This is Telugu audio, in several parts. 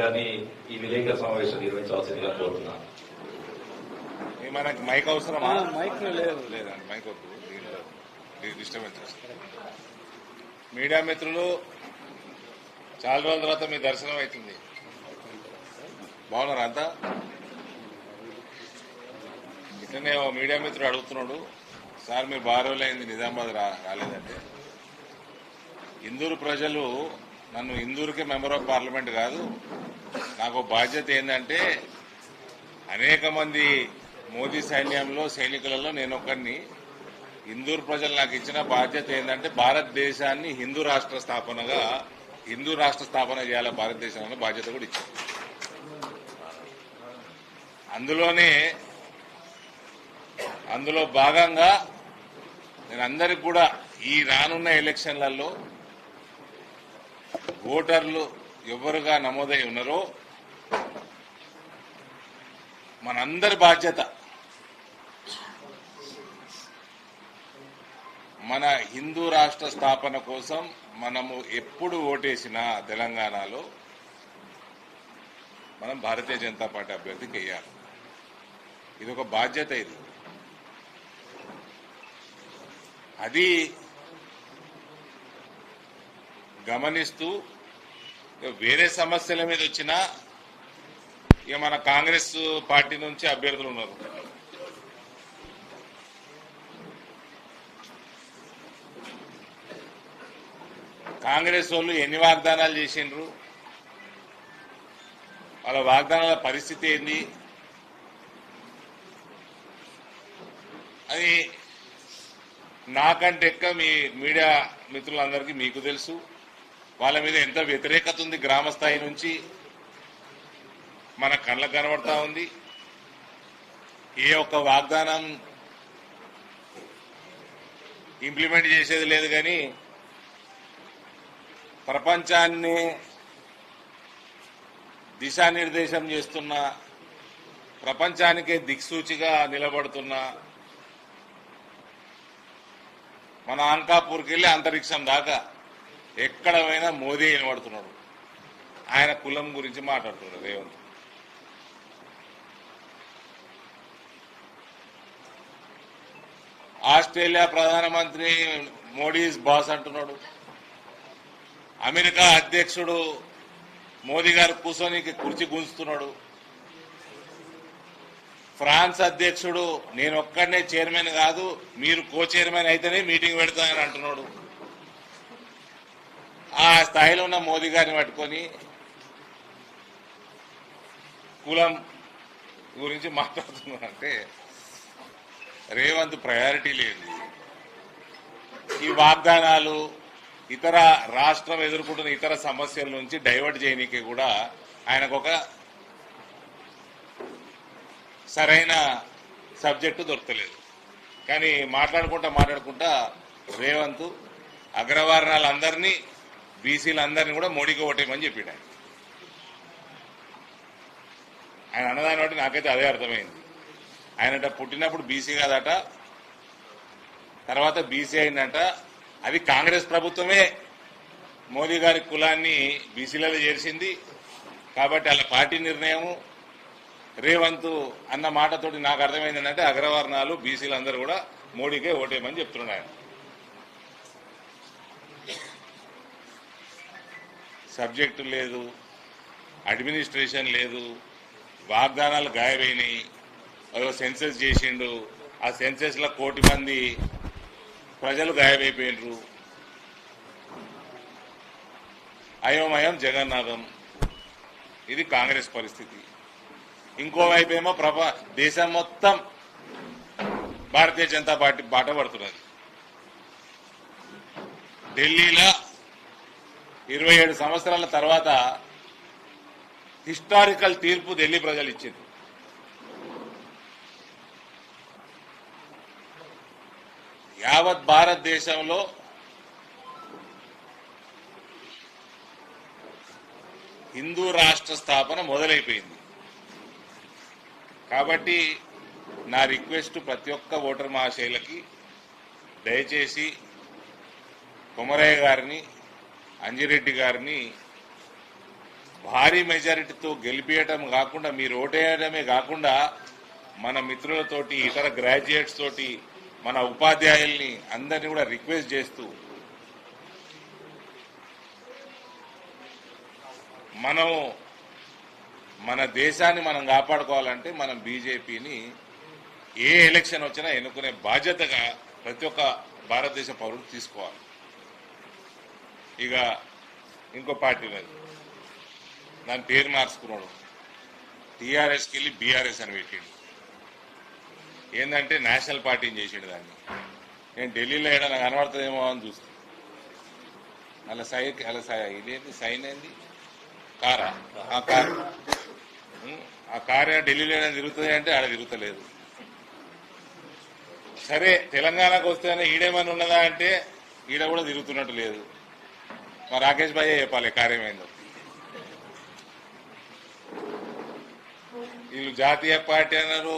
గారిని ఈ విలేకరుల సమావేశం నిర్వహించాల్సిందిగా కోరుతున్నాను. మనకి మైక్ అవసరమా? మైక్ లేదు. లేదండి మైక్ డిస్టర్బెన్స్ మీడియా మిత్రులు చాలా రోజుల తర్వాత మీ దర్శనం అవుతుంది. బాగున్నారా అంతా? ఇట్లనే ఓ మీడియా మిత్రుడు అడుగుతున్నాడు సార్ మీరు బాగా రోజులైంది నిజామాబాద్ రా రాలేదంటే. ఇందూరు ప్రజలు నన్ను ఇందూరుకే మెంబర్ ఆఫ్ పార్లమెంట్ కాదు నాకు బాధ్యత ఏంటంటే అనేక మంది మోదీ సైన్యంలో సైనికులలో నేను ఒకరిని హిందూ ప్రజలు నాకు ఇచ్చిన బాధ్యత ఏంటంటే భారతదేశాన్ని హిందూ రాష్ట్ర స్థాపనగా హిందూ రాష్ట్ర స్థాపన చేయాలి భారతదేశంలో బాధ్యత కూడా ఇచ్చింది అందులోనే అందులో భాగంగా నేను అందరికి కూడా ఈ రానున్న ఎలక్షన్లలో ఓటర్లు ఎవరుగా నమోదై ఉన్నారో మనందరి బాధ్యత. మన హిందూ రాష్ట్ర స్థాపన కోసం మనము ఎప్పుడు ఓటేసినా తెలంగాణలో మనం భారతీయ జనతా పార్టీ అభ్యర్థికి వేయాలి ఇది ఒక బాధ్యత ఇది. అది గమనిస్తూ వేరే సమస్యల మీద వచ్చినా ఇక మన కాంగ్రెస్ పార్టీ నుంచి అభ్యర్థులు ఉన్నారు. కాంగ్రెస్ వాళ్ళు ఎన్ని వాగ్దానాలు చేసిండ్రు? వాళ్ళ వాగ్దానాల పరిస్థితి ఏంది? అది నాకంటే ఎక్కువ మీ మీడియా మిత్రులందరికీ మీకు తెలుసు. వాళ్ళ మీద ఎంత వ్యతిరేకత ఉంది గ్రామ స్థాయి నుంచి? మన కళ్ళకు కనబడతా ఉంది. ఏ ఒక్క వాగ్దానం ఇంప్లిమెంట్ చేసేది లేదు కానీ ప్రపంచాన్ని దిశానిర్దేశం చేస్తున్న ప్రపంచానికే దిక్సూచిగా నిలబడుతున్న మన అనకాపూర్కి వెళ్ళి అంతరిక్షం దాకా ఎక్కడ పోయినా మోదీ వినబడుతున్నాడు. ఆయన కులం గురించి మాట్లాడుతున్నాడు రేవంత్. ఆస్ట్రేలియా ప్రధానమంత్రి మోడీస్ బాస్ అంటున్నాడు. అమెరికా అధ్యక్షుడు మోదీ గారు కూర్చొని కుర్చీ గుంజుతున్నాడు. ఫ్రాన్స్ అధ్యక్షుడు నేను ఒక్కడనే చైర్మన్ కాదు మీరు కో చైర్మన్ అయితేనే మీటింగ్ పెడతానని అంటున్నాడు. ఆ స్థాయిలో ఉన్న మోదీ గారిని పట్టుకొని కులం గురించి మాట్లాడుతున్నారంటే రేవంత్ ప్రయారిటీ లేదు. ఈ వాగ్దానాలు ఇతర రాష్ట్రం ఎదుర్కొంటున్న ఇతర సమస్యల నుంచి డైవర్ట్ చేయడానికి కూడా ఆయనకు ఒక సరైన సబ్జెక్టు దొరకలేదు. కానీ మాట్లాడుకుంటా మాట్లాడుకుంటా రేవంత్ అగ్రవర్ణాలందరినీ బీసీలందరినీ కూడా మోడీకి ఓటేయమని చెప్పాడు ఆయన. ఆయన అన్నదాన్ని బట్టి నాకైతే అదే అర్థమైంది. ఆయనట పుట్టినప్పుడు బీసీ కాదట తర్వాత బీసీ అయిందట. అది కాంగ్రెస్ ప్రభుత్వమే మోదీ గారి కులాన్ని బీసీలలో చేర్చింది. కాబట్టి వాళ్ళ పార్టీ నిర్ణయము రేవంత్ అన్న మాటతోటి నాకు అర్థమైంది ఏంటంటే అగ్రవర్ణాలు బీసీలు అందరూ కూడా మోడీకే ఓటేయమని చెప్తున్నాడు సబ్జెక్టు లేదు అడ్మినిస్ట్రేషన్ లేదు వాగ్దానాలు గాయమైనాయి. అదో సెన్సెస్ చేసిండు. ఆ సెన్సెస్లో కోటి మంది ప్రజలు గాయమైపోయినరు. అయోమయం జగన్నాథం. ఇది కాంగ్రెస్ పరిస్థితి. ఇంకోవైపు ఏమో ప్రభ దేశం మొత్తం భారతీయ జనతా పార్టీ బాట పడుతున్నది. ఢిల్లీలో ఇరవై ఏడు సంవత్సరాల తర్వాత హిస్టారికల్ తీర్పు ఢిల్లీ ప్రజలు ఇచ్చింది యావత్ భారతదేశంలో హిందూ రాష్ట్ర స్థాపన మొదలైపోయింది. కాబట్టి నా రిక్వెస్ట్ ప్రతి ఒక్క ఓటర్ మహాశైలకి దయచేసి కొమరయ్య గారిని అంజిరెడ్డి గారిని భారీ మెజారిటీతో గెలిపియటం కాకుండా మీరు ఓటేయడమే కాకుండా మన మిత్రులతోటి ఇతర గ్రాడ్యుయేట్స్ తోటి మన ఉపాధ్యాయుల్ని అందరినీ కూడా రిక్వెస్ట్ చేస్తూ మనం మన దేశాన్ని మనం కాపాడుకోవాలంటే మనం బీజేపీని ఏ ఎలక్షన్ వచ్చినా ఎన్నుకునే బాధ్యతగా ప్రతి ఒక్క భారతదేశ పౌరుడు తీసుకోవాలి. ఇక ఇంకో పార్టీ ఉన్నది. దాని పేరు మార్చుకున్నాడు. టీఆర్ఎస్కి వెళ్ళి బీఆర్ఎస్ అని పెట్టిండు. ఏంటంటే నేషనల్ పార్టీని చేసిండు దాన్ని. నేను ఢిల్లీలో ఏదైనా కనబడుతుందేమో అని చూస్తాను అలా సై అలా సై ఇదేంటి సైన్ ఏంది? కారా. ఆ కార్ ఆ కారు ఢిల్లీలో ఏదైనా తిరుగుతుంది అంటే ఆడ తిరుగుతలేదు. సరే తెలంగాణకు వస్తేనే ఈడేమని ఉన్నదా అంటే ఈడ కూడా తిరుగుతున్నట్టు లేదు. మా రాకేష్ భాయ్య చెప్పాలి కార్యమైందో వీళ్ళు జాతీయ పార్టీ అన్నారు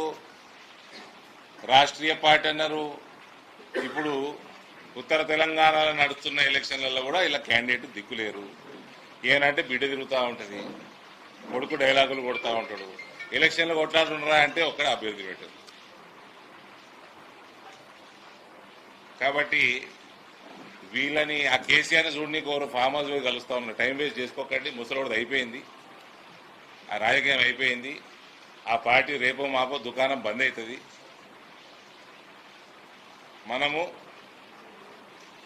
రాష్ట్రీయ పార్టీ అన్నారు ఇప్పుడు ఉత్తర తెలంగాణలో నడుస్తున్న ఎలక్షన్లలో కూడా ఇలా క్యాండిడేట్ దిక్కులేరు ఏనంటే బిడ్డ తిరుగుతూ ఉంటుంది కొడుకు డైలాగులు కొడుతూ ఉంటాడు। ఎలక్షన్లు కొట్లాడుతున్నారా అంటే ఒక్కడ అభ్యర్థి పెట్టారు కాబట్టి వీళ్ళని ఆ కేసీఆర్ చూడనీకి ఎవరు ఫామ్ హౌస్ పోయి కలుస్తా ఉన్నారు. టైం వేస్ట్ చేసుకోకండి ముసలోడిది అయిపోయింది. ఆ రాజకీయం అయిపోయింది. ఆ పార్టీ రేపో మాపో దుకాణం బంద్ అవుతుంది మనము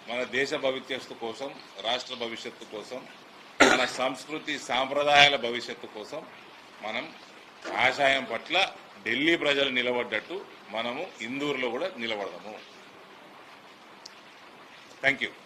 మన దేశ భవిష్యత్తు కోసం రాష్ట్ర భవిష్యత్తు కోసం మన సంస్కృతి సాంప్రదాయాల భవిష్యత్తు కోసం మనం ఆశయం పట్ల ఢిల్లీ ప్రజలు నిలబడ్డట్టు మనము ఇందూరులో కూడా నిలబడదాము Thank you.